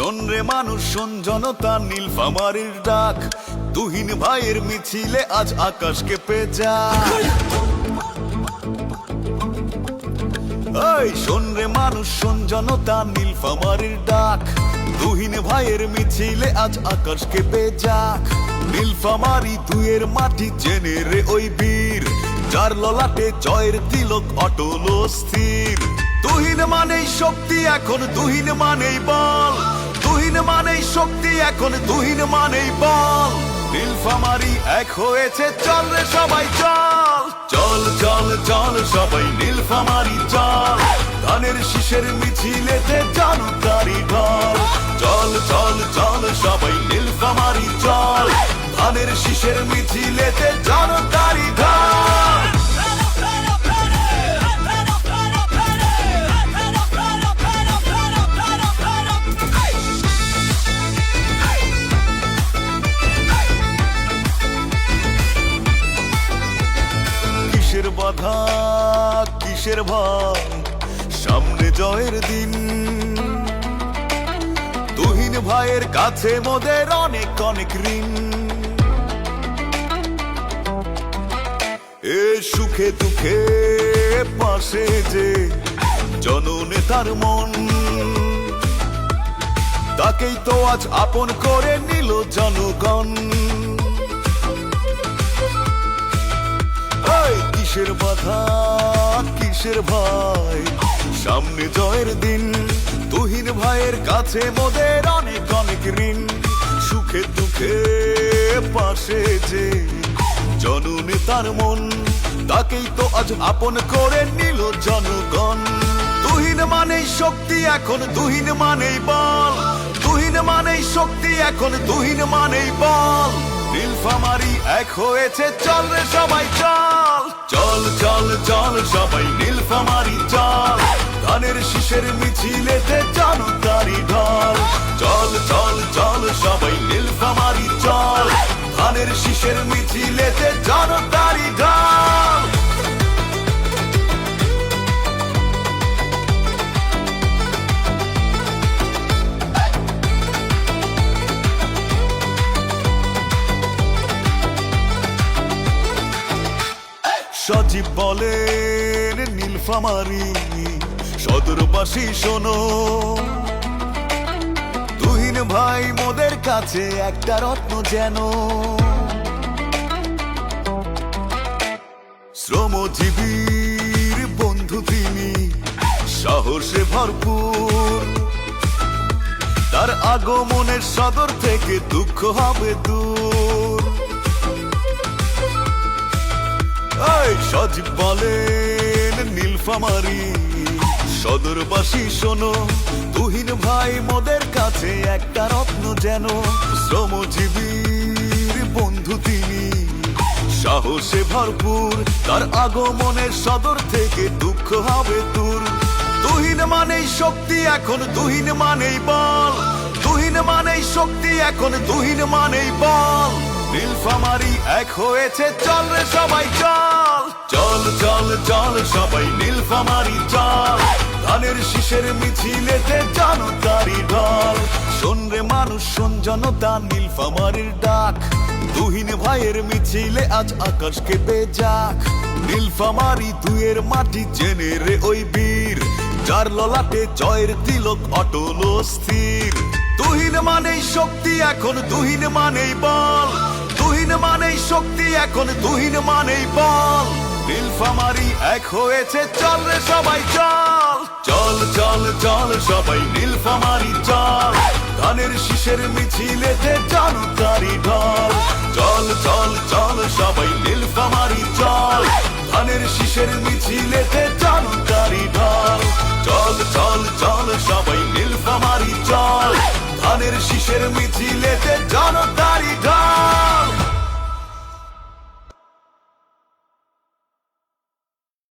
শোন রে মানুষ, শোন জনতা নীলফামারির ডাক। তুহিন ভাইয়ের মিছিলে আজ আকাশ কেঁপে যাক। এই শোন রে মানুষ, শোন জনতা নীলফামারির ডাক। তুহিন ভাইয়ের মিছিলে আজ আকাশ কেঁপে যাক। নীলফামারি দুয়ের মাটি জেনে রে ওই বীর। যার ললাটে জয়ের তিলক অটল স্থির। তুহিন মানেই শক্তি, এখন তুহিন মানেই বল। তুহিন মানেই শক্তি, এখন তুহিন মানেই বল। নীলফামারি এক হয়েছে, চল রে সবাই চল। চল চল চল, সবাই নীলফামারি চল। ধানের শীষের মিছিলেতে জনতারি ঢল। চল চল চল, সবাই নীলফামারি চল। ধানের শীষের মিছিলেতে কিসের ভয় সামনে জয়ের দিন। তুহিন ভাইয়ের কাছে মোদের অনেক অনেক ঋণ। এ সুখে দুঃখে পাশে যে জননেতার মন। তাকেই তো আজ আপন করে নিল জনগণ। কিসের বাধা, কিসের ভয়? সামনে জয়ের দিন, তুহিন ভাইয়ের কাছে মোদের অনেক অনেক ঋণ। সুখে দুঃখে পাশে যে জননেতার মন, তাকেই তো আজ আপন করে নিল জনগণ। তুহিন মানেই শক্তি, এখন তুহিন মানেই বল। তুহিন মানেই শক্তি, এখন তুহিন মানেই বল। নীলফামারি এক হয়েছে, চল রে সবাই, চল। শীষের মিছিলেতে জনতারি ঢল। চল চল চল, সবাই নীলফামারি চল। ধানের শীষের মিছিলেতে জনতারি ঢল। সজীব বলেন নীলফামারি সদরবাসী, শোনো। তুহিন ভাই, মোদের কাছে একটা রত্ন যেন। শ্রমজীবীর বন্ধু তিনি, সাহসে ভরপুর। তার আগমনের সদর থেকে দুঃখ হবে দূর। সজীব বলেন, নীলফামারি সদরবাসী, শোনো। তুহিন ভাই, মোদের কাছে একটা রত্ন যেন। শ্রমজীবীর বন্ধু তিনি। সাহসে ভরপুর, তার আগমনের সদর থেকে দুঃখ হবে দূর। তুহিন মানেই শক্তি, এখন তুহিন মানেই বল। তুহিন মানেই শক্তি, এখন তুহিন মানেই বল। নীলফামারি এক হয়েছে, চল রে সবাই চল। চল চল চল, সবাই নীলফামারি শীষের মিছিলেতে জনতারি ঢল। শোন রে মানুষ, শোন জনতা নীলফামারির ডাক। তুহিন ভাইয়ের মিছিলে আজ আকাশ কেঁপে যাক। নীলফামারি দুয়ের মাটি জেনে রে ওই বীর। যার ললাটে জয়ের তিলক অটল স্থির। তুহিন মানেই শক্তি, এখন তুহিন মানেই বল। তুহিন মানেই শক্তি, এখন তুহিন মানেই বল। নীলফামারি এক হয়েছে, চল রে সবাই চল। চল চল চল সবাই নীলফামারি চল ধানের শীষের মিছিলেতে জনতারি ঢল। চল চল চল সবাই নীলফামারি চল ধানের শীষের মিছিলেতে জনতারি ঢল। চল চল চল সবাই নীলফামারি চল ধানের শীষের মিছিলেতে